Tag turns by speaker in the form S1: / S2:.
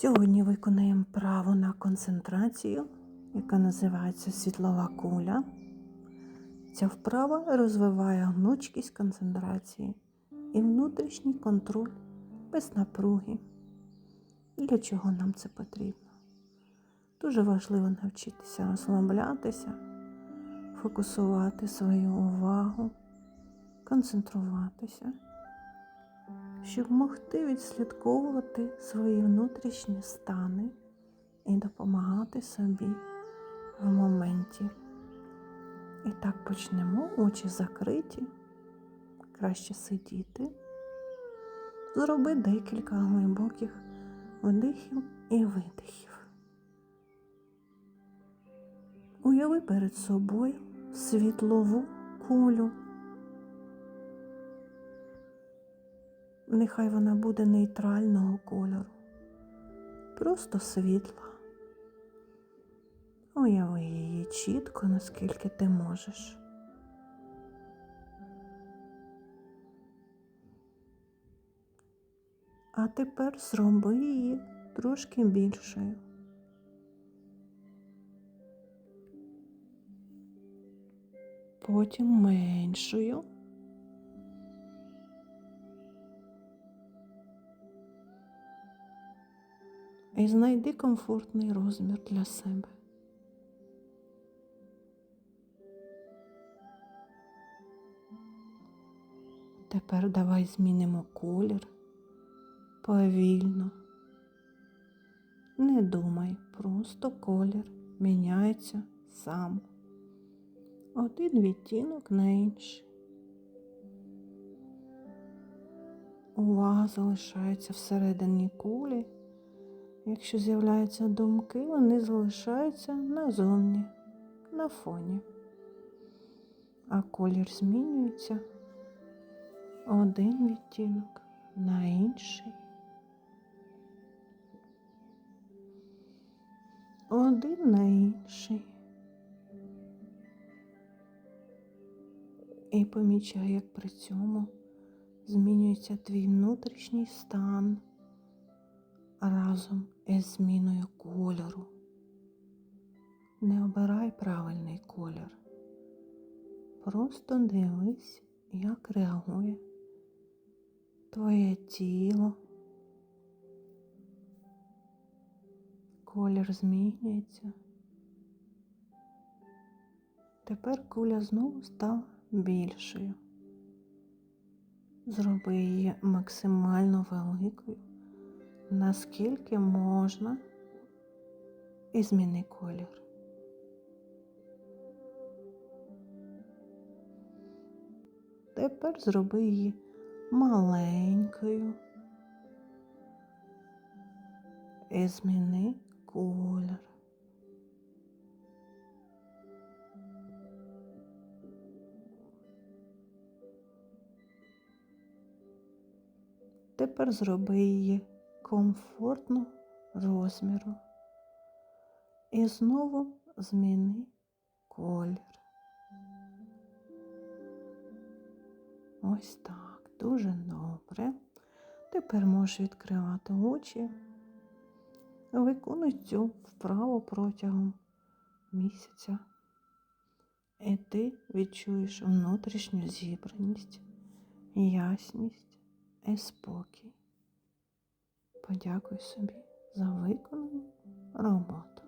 S1: Сьогодні виконаємо право на концентрацію, яка називається світлова куля. Ця вправа розвиває гнучкість концентрації і внутрішній контроль без напруги. Для чого нам це потрібно? Дуже важливо навчитися розслаблятися, фокусувати свою увагу, концентруватися щоб могти відслідковувати свої внутрішні стани і допомагати собі в моменті. І так почнемо, очі закриті, краще сидіти. Зроби декілька глибоких вдихів і видихів. Уяви перед собою світлову кулю. Нехай вона буде нейтрального кольору, просто світла. Уяви її чітко, наскільки ти можеш. А тепер зроби її трошки більшою. Потім меншою. І знайди комфортний розмір для себе. Тепер давай змінимо колір повільно. Не думай, просто колір міняється сам. Один відтінок на інший. Увага залишається всередині кулі. Якщо з'являються думки, вони залишаються назовні, на фоні, а колір змінюється один відтінок на інший. Один на інший. І помічай, як при цьому змінюється твій внутрішній стан разом із зміною кольору. Не обирай правильний колір. Просто дивись, як реагує твоє тіло. Колір змінюється. Тепер куля знову стала більшою. Зроби її максимально великою наскільки можна і зміни колір. Тепер зроби її маленькою і зміни колір. Тепер зроби її комфортно розміру. І знову зміни колір. Ось так, дуже добре. Тепер можеш відкривати очі. Виконуй цю вправу протягом місяця. І ти відчуєш внутрішню зібраність, ясність і спокій подякуй собі за виконану роботу.